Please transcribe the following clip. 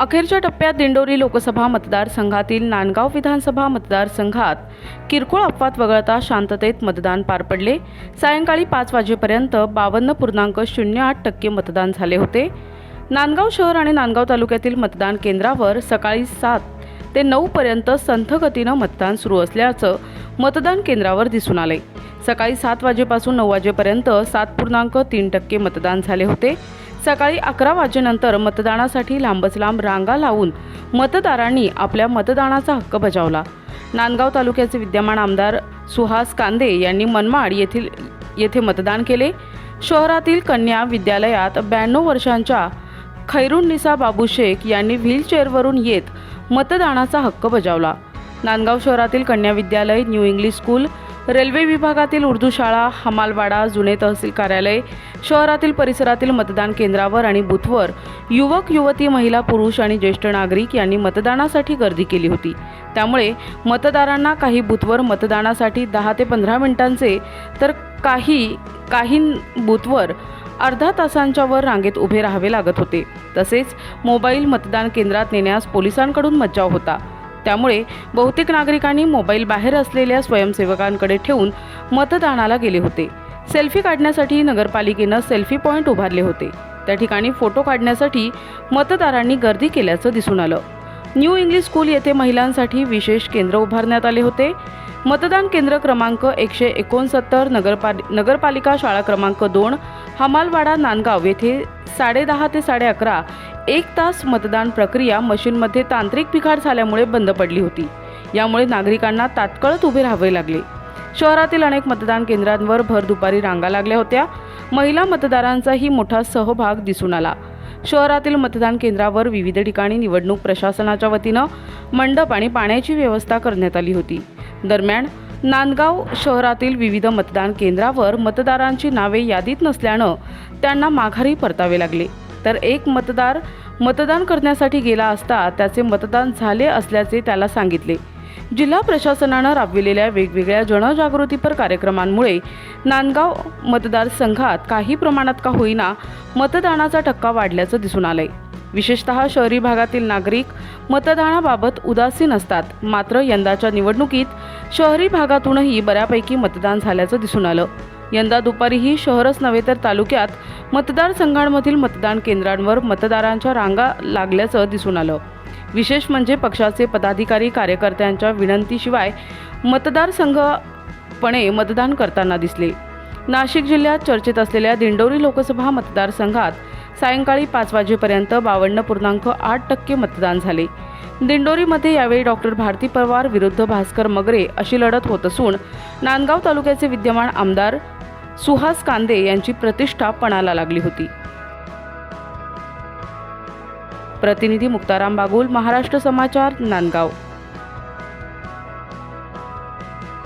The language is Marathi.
अखेरच्या टप्प्यात दिंडोरी लोकसभा मतदारसंघातील नांदगाव विधानसभा मतदारसंघात किरकोळ अपवाद वगळता शांततेत मतदान पार पडले. सायंकाळी पाच वाजेपर्यंत बावन्न पूर्णांक शून्य आठ टक्के मतदान झाले होते. नांदगाव शहर आणि नांदगाव तालुक्यातील मतदान केंद्रावर सकाळी सात ते नऊपर्यंत संथगतीनं संथ गतीनं मतदान सुरू असल्याचं मतदान केंद्रावर दिसून आले सकाळी सात वाजेपासून नऊ वाजेपर्यंत सात पूर्णांक तीन टक्के मतदान झाले होते. सकाळी अकरा वाजेनंतर मतदानासाठी लांबच लांब रांगा लावून मतदारांनी आपल्या मतदानाचा हक्क बजावला. नांदगाव तालुक्याचे विद्यमान आमदार सुहास कांदे यांनी मनमाड येथील येथे मतदान केले. शहरातील कन्या विद्यालयात ब्याण्णव वर्षांच्या खैरुन्निसा बाबू शेख यांनी व्हीलचेअरवरून येत मतदानाचा हक्क बजावला. नांदगाव शहरातील कन्या विद्यालय न्यू इंग्लिश स्कूल रेल्वे विभागातील उर्दू शाळा हमालवाडा जुने तहसील कार्यालय शहरातील परिसरातील मतदान केंद्रावर आणि बूथवर युवक युवती महिला पुरुष आणि ज्येष्ठ नागरिक यांनी मतदानासाठी गर्दी केली होती. त्यामुळे मतदारांना काही बूथवर मतदानासाठी दहा ते पंधरा मिनिटांचे तर काही काही बूथवर अर्धा तासांच्या वर रांगेत उभे राहावे लागत होते. तसेच मोबाईल मतदान केंद्रात नेण्यास पोलिसांकडून मज्जाव होता. त्यामुळे बहुतेक नागरिकांनी मोबाईल बाहेर असलेल्या स्वयंसेवकांकडे ठेवून मतदानाला गेले होते. सेल्फी काढण्यासाठी नगरपालिकेनं सेल्फी पॉईंट उभारले होते. त्या ठिकाणी फोटो काढण्यासाठी मतदारांनी गर्दी केल्याचं दिसून आलं. न्यू इंग्लिश स्कूल येथे महिलांसाठी विशेष केंद्र उभारण्यात आले होते. मतदान केंद्र क्रमांक एकशे एकोणसत्तर नगरपाल नगरपालिका शाळा क्रमांक दोन हमालवाडा नांदगाव येथे साडेदहा ते साडे अकरा एक तास मतदान प्रक्रिया मशीनमध्ये तांत्रिक बिघाड झाल्यामुळे बंद पडली होती. यामुळे नागरिकांना तात्काळच उभे राहावे लागले. शहरातील अनेक मतदान केंद्रांवर भर दुपारी रांगा लागल्या होत्या. महिला मतदारांचाही मोठा सहभाग दिसून आला. शहरातील मतदान केंद्रावर विविध ठिकाणी निवडणूक प्रशासनाच्या वतीनं मंडप आणि पाण्याची व्यवस्था करण्यात आली होती. दरम्यान नांदगाव शहरातील विविध मतदान केंद्रावर मतदारांची नावे यादीत नसल्यानं त्यांना माघारी परतावे लागले. तर एक मतदार मतदान करण्यासाठी गेला असता त्याचे मतदान झाले असल्याचे त्याला सांगितले. जिल्हा प्रशासनानं राबविलेल्या वेगवेगळ्या जनजागृतीपर कार्यक्रमांमुळे नांदगाव मतदारसंघात काही प्रमाणात का होईना मतदानाचा टक्का वाढल्याचं दिसून आलंय. विशेषतः शहरी भागातील नागरिक मतदानाबाबत उदासीन असतात. मात्र यंदाच्या निवडणुकीत शहरी भागातूनही बऱ्यापैकी मतदान झाल्याचं दिसून आलं. यंदा दुपारीही शहरच नव्हे तर तालुक्यात मतदारसंघांमधील मतदान केंद्रांवर मतदारांच्या रांगा लागल्याचं दिसून आलं. विशेष म्हणजे पक्षाचे पदाधिकारी कार्यकर्त्यांच्या विनंतीशिवाय मतदारसंघपणे मतदान करताना दिसले. नाशिक जिल्ह्यात चर्चेत असलेल्या दिंडोरी लोकसभा मतदारसंघात सायंकाळी पाच वाजेपर्यंत बावन्न पूर्णांक आठ टक्के मतदान झाले. दिंडोरीमध्ये यावेळी डॉक्टर भारती पवार विरुद्ध भास्कर मगरे अशी लढत होत असून नांदगाव तालुक्याचे विद्यमान आमदार सुहास कांदे यांची प्रतिष्ठा पणाला लागली होती. प्रतिनिधी मुक्ताराम बागुल महाराष्ट्र समाचार नांदगाव.